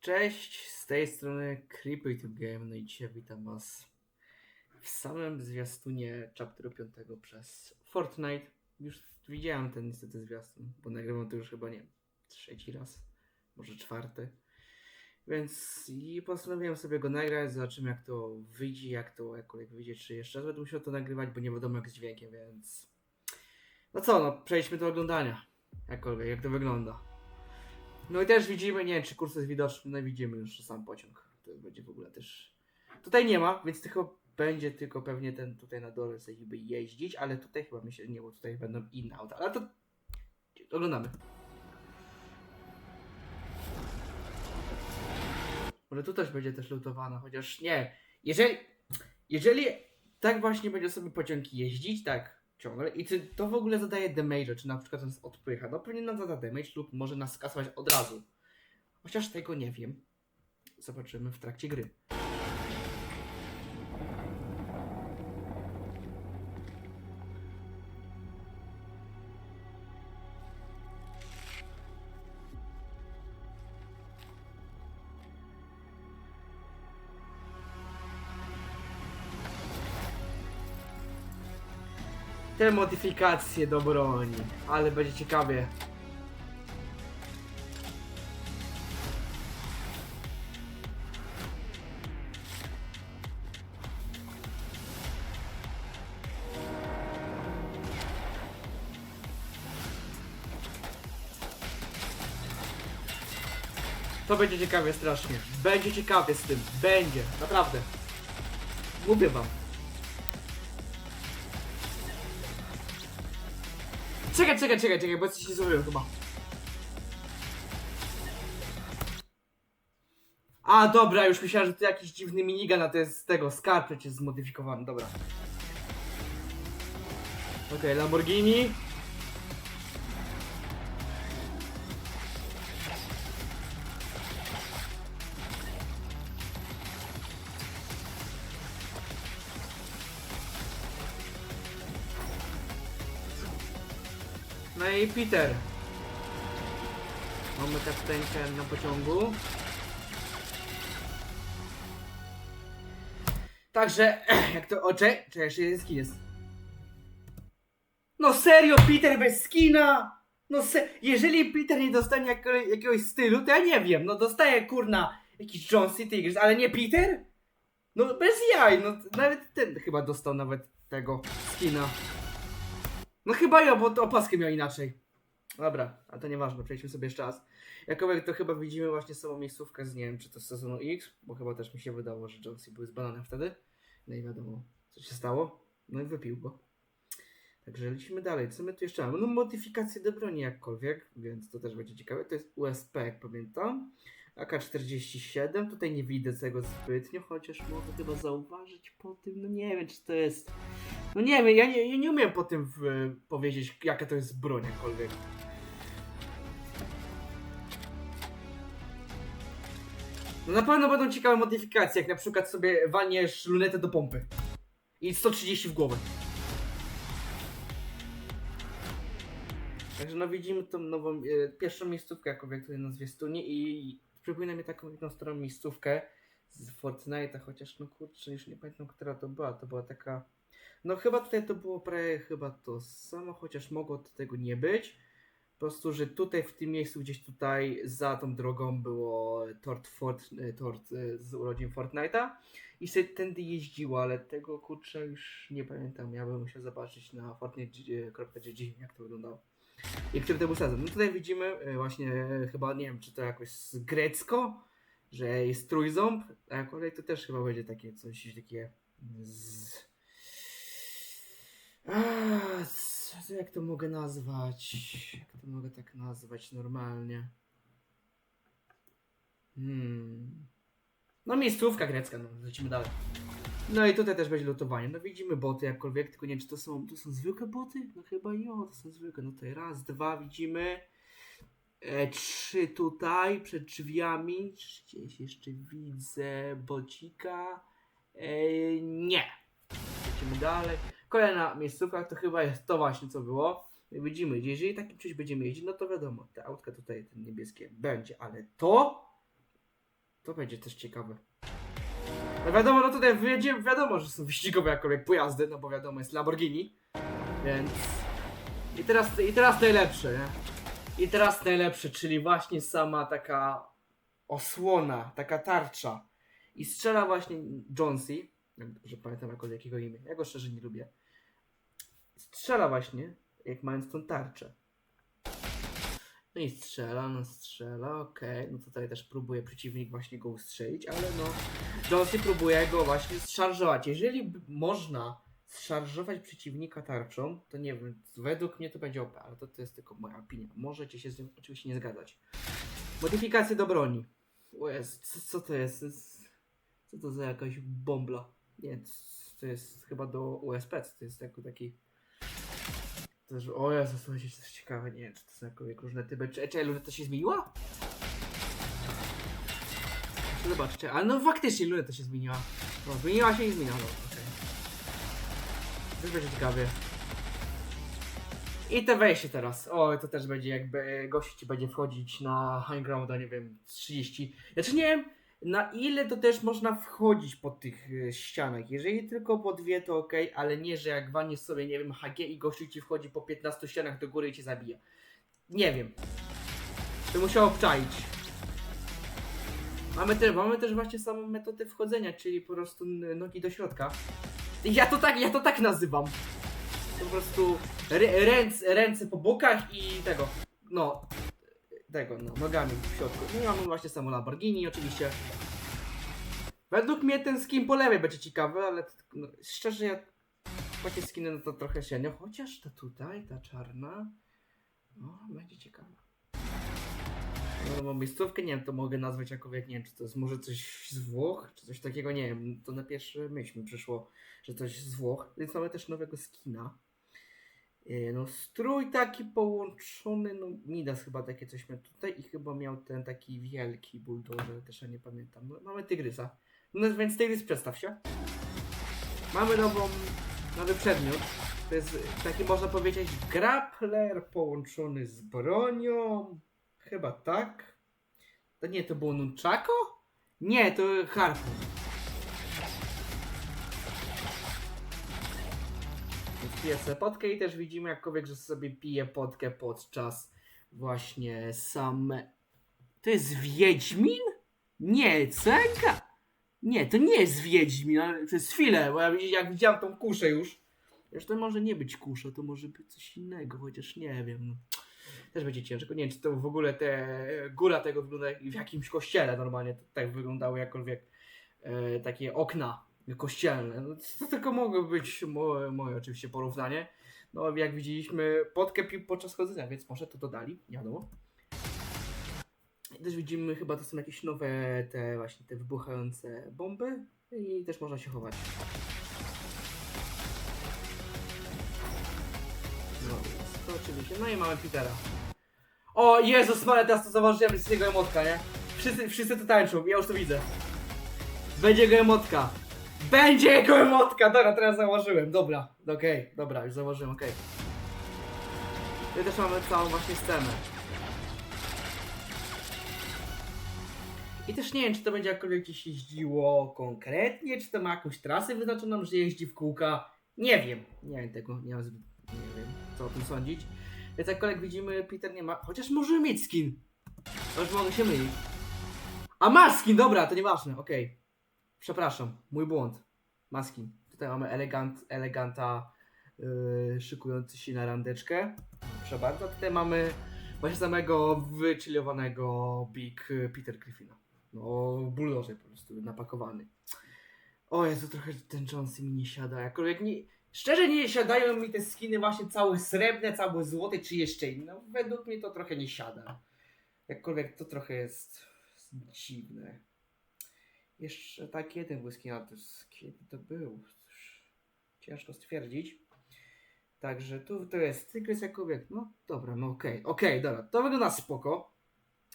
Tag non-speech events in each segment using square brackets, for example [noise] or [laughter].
Cześć, z tej strony Creepy Game, no i dzisiaj witam was w samym zwiastunie chapteru 5 przez Fortnite. Już widziałem ten niestety zwiastun, bo nagrywam to już chyba nie trzeci raz, może czwarty. Więc i postanowiłem sobie go nagrać, zobaczymy jak to wyjdzie, jak to jakkolwiek wyjdzie, czy jeszcze raz będę musiał to nagrywać, bo nie wiadomo jak z dźwiękiem, więc... No co, no przejdźmy do oglądania, jakkolwiek, jak to wygląda. No i też widzimy, nie wiem czy kurs jest widoczny, no widzimy już sam pociąg. To będzie w ogóle też... Tutaj nie ma, więc tylko będzie tylko pewnie ten tutaj na dole sobie jeździć, ale tutaj chyba myślę, nie, bo tutaj będą inne auta, ale to oglądamy. Może tu też będzie też lutowana, chociaż nie. Jeżeli, jeżeli tak właśnie będzie sobie pociąg jeździć, tak ciągle, i czy to w ogóle zadaje damage, czy na przykład nas odpycha, no pewnie nam zada damage lub może nas skasować od razu. Chociaż tego nie wiem. Zobaczymy w trakcie gry. Te modyfikacje do broni, ale będzie ciekawie. To będzie ciekawie strasznie. Będzie ciekawie z tym. Będzie. Naprawdę. Mówię wam. Czekaj, czekaj, czekaj, bo coś się zrobiłem chyba. A, dobra, już myślałem, że to jakiś dziwny minigun, a to jest z tego, skarb przecież zmodyfikowany, dobra. Okej, Lamborghini. No i Peter. Mamy kaptenkę na pociągu. Także, [clears throat] jak to ocze, czy jeszcze jeden skin jest. No serio, Peter bez skina! No se, jeżeli Peter nie dostanie jak, jakiegoś stylu, to ja nie wiem, no dostaje kurna jakiś John City, ale nie Peter? No bez jaj, no nawet ten chyba dostał nawet tego skina. No chyba ja, bo to opaskę miał inaczej. Dobra, a to nieważne, przejdźmy sobie jeszcze raz. Jakoby to chyba widzimy właśnie samą miejscówkę z, nie wiem, czy to z sezonu X, bo chyba też mi się wydało, że Jonesy były z bananem wtedy. No i wiadomo, co się stało. No i wypił go. Także lecimy dalej. Co my tu jeszcze mamy? No modyfikacje do broni jakkolwiek, więc to też będzie ciekawe. To jest USP, jak pamiętam. AK-47, tutaj nie widzę tego zbytnio, chociaż mogę chyba zauważyć po tym, no nie wiem, czy to jest... No nie wiem, ja nie, ja nie umiem po tym w, powiedzieć, jaka to jest broń jakkolwiek. No na pewno będą ciekawe modyfikacje, jak na przykład sobie walniesz lunetę do pompy. I 130 w głowę. Także no widzimy tą nową, e, pierwszą miejscówkę, jaką jak tutaj na zwiastunie i przypomina mi taką jedną starą miejscówkę z Fortnite'a, chociaż no kurczę, już nie pamiętam, która to była, to była taka... No chyba tutaj to było prawie chyba to samo, chociaż mogło to tego nie być. Po prostu, że tutaj w tym miejscu, gdzieś tutaj za tą drogą było tort, Fort, e, tort e, z urodzin Fortnite'a i sobie tędy jeździło, ale tego kurczę już nie pamiętam. Ja bym musiał zobaczyć na fortnite.gg jak to wyglądało. I który to był sezon. No tutaj widzimy e, właśnie e, chyba, nie wiem, czy to jakoś z grecko, że jest trójząb, a kolej to też chyba będzie takie coś takie z... A, co, jak to mogę nazwać? Jak to mogę tak nazwać normalnie? Hmm. No miejscówka grecka, no lecimy dalej. No i tutaj też będzie lutowanie. No widzimy boty jakkolwiek, tylko nie wiem czy to są, to są zwykłe boty? No chyba jo, to są zwykłe. No tutaj raz, dwa widzimy. E, trzy tutaj przed drzwiami. Gdzieś jeszcze widzę bocika. E, nie. Lecimy dalej. Kolejna miejscówka to chyba jest to właśnie co było. Widzimy, jeżeli takim czymś będziemy jeździć, no to wiadomo, te autka tutaj, te niebieskie będzie, ale to To będzie też ciekawe. No wiadomo, no tutaj wyjedzie, wiadomo, że są wyścigowe jakkolwiek pojazdy, no bo wiadomo, jest Lamborghini, więc... I teraz, i teraz najlepsze, nie? I teraz najlepsze, czyli właśnie sama taka osłona, taka tarcza. I strzela właśnie Jonesy, dobrze pamiętam jako jakiego imię, ja go szczerze nie lubię. Strzela właśnie, jak mając tą tarczę. No i strzela, no strzela, okej. No tutaj też próbuje przeciwnik właśnie go ustrzelić, ale no Jonesy próbuje go właśnie zszarżować. Jeżeli można zszarżować przeciwnika tarczą, to nie wiem, według mnie to będzie OP, ale to, to jest tylko moja opinia. Możecie się z tym oczywiście nie zgadzać. Modyfikacje do broni. O co, co to jest? To jest- Co to za jakaś bombla? Nie, to jest chyba do USP, to jest jako taki... Też, o Jezu, słuchajcie, to jest ciekawe, nie wiem, czy to są jakiekolwiek różne typy. Czy, czy luneta się zmieniła? Zobaczcie, ale no faktycznie luneta się zmieniła. No, zmieniła się i zmieniła, no, okej. Też będzie ciekawie. I te wejście teraz. O, to też będzie jakby gości ci będzie wchodzić na high grounda, nie wiem, 30. Znaczy nie wiem, na ile to też można wchodzić po tych y, ścianach. Jeżeli tylko po dwie, to ok, ale nie, że jak waniesz sobie, nie wiem, HG i gościu ci wchodzi po 15 ścianach do góry i cię zabija. Nie wiem. To musiał obczaić. Mamy, te, mamy też właśnie samą metodę wchodzenia, czyli po prostu nogi do środka. Ja to tak, ja to tak nazywam. Po prostu rę, ręce, ręce po bokach i tego, no, tego, no, nogami w środku. No i mamy właśnie samo Lamborghini oczywiście. Według mnie ten skin po lewej będzie ciekawy, ale no, szczerze ja takie skiny no to trochę średnio, chociaż ta tutaj, ta czarna, no, będzie ciekawa. No, mam miejscówkę, nie wiem, to mogę nazwać jako, jak nie wiem, czy to jest może coś z Włoch, czy coś takiego, nie wiem, to na pierwszy myśl mi przyszło, że coś z Włoch, więc mamy też nowego skina. Yy, No strój taki połączony, no Midas chyba takie coś miał tutaj i chyba miał ten taki wielki bulldozer, też ja nie pamiętam. No, mamy Tygrysa. No więc Tygrys przedstaw się. Mamy nową, nowy przedmiot. To jest taki można powiedzieć grappler połączony z bronią. Chyba tak. To nie, to było nunchako? Nie, to harpun. Pije sobie potkę i też widzimy jakkolwiek, że sobie pije potkę podczas właśnie same... To jest Wiedźmin? Nie, Cenka? Nie, to nie jest Wiedźmin, ale przez chwilę, bo ja jak widziałem tą kuszę już. Już to może nie być kusza, to może być coś innego, chociaż nie wiem. Też będzie ciężko. Nie wiem, czy to w ogóle te góra tego wygląda jak w jakimś kościele normalnie. Tak wyglądały jakkolwiek e, takie okna kościelne. No, to tylko mogło być moje, moje oczywiście porównanie. No jak widzieliśmy potkę pił podczas chodzenia, więc może to dodali, wiadomo. I też widzimy chyba to są jakieś nowe te właśnie te wybuchające bomby i też można się chować. No, to oczywiście. No i mamy Petera. O Jezus Maria, teraz to zauważyłem z jego emotka, nie? Wszyscy, wszyscy to tańczą, ja już to widzę. Będzie jego emotka. Będzie jego emotka! Dobra, teraz założyłem, dobra. Okej, dobra, już założyłem, okej. Okay. też mamy całą właśnie scenę. I też nie wiem, czy to będzie jakkolwiek gdzieś jeździło konkretnie, czy to ma jakąś trasę wyznaczoną, że jeździ w kółka. Nie wiem. Nie wiem tego, nie mam zbyt, nie wiem, co o tym sądzić. Więc jakkolwiek widzimy, Peter nie ma, chociaż może mieć skin. To już mogę się mylić. A ma skin, dobra, to nieważne, okej. Przepraszam, mój błąd. Maskin. Tutaj mamy elegant, eleganta yy, szykujący się na randeczkę. Proszę bardzo. Tutaj mamy właśnie samego wychillowanego Big y, Peter Griffina. No, bulldozer po prostu napakowany. O Jezu, trochę ten Jonesy mi nie siada. Jakkolwiek nie... Szczerze nie siadają mi te skiny właśnie całe srebrne, całe złote, czy jeszcze inne. No, według mnie to trochę nie siada. Jakkolwiek to trochę jest dziwne. Jeszcze tak jeden whisky na kiedy to był? Ciężko stwierdzić. Także tu to jest tygrys jakowiek. No dobra, no okej, okej, dobra. To wygląda spoko.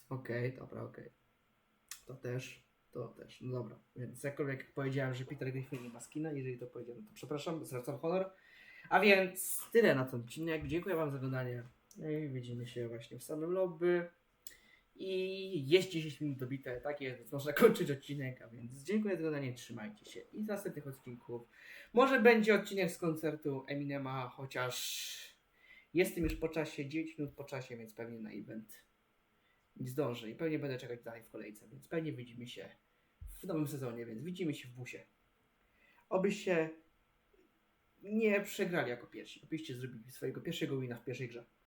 Okej, dobra, okej. To też, to też, no dobra. Więc jakkolwiek powiedziałem, że Peter Griffin nie ma skina, jeżeli to powiedziałem, to przepraszam, zwracam honor. A więc tyle na ten odcinek. Dziękuję Wam za oglądanie. No i widzimy się właśnie w samym lobby. I jest 10 minut dobite, tak jest, można kończyć odcinek, a więc dziękuję za oglądanie, trzymajcie się i z następnych odcinków. Może będzie odcinek z koncertu Eminema, chociaż jestem już po czasie, 9 minut po czasie, więc pewnie na event nie zdążę i pewnie będę czekać dalej w kolejce, więc pewnie widzimy się w nowym sezonie, więc widzimy się w busie. Obyście nie przegrali jako pierwsi, obyście zrobili swojego pierwszego wina w pierwszej grze.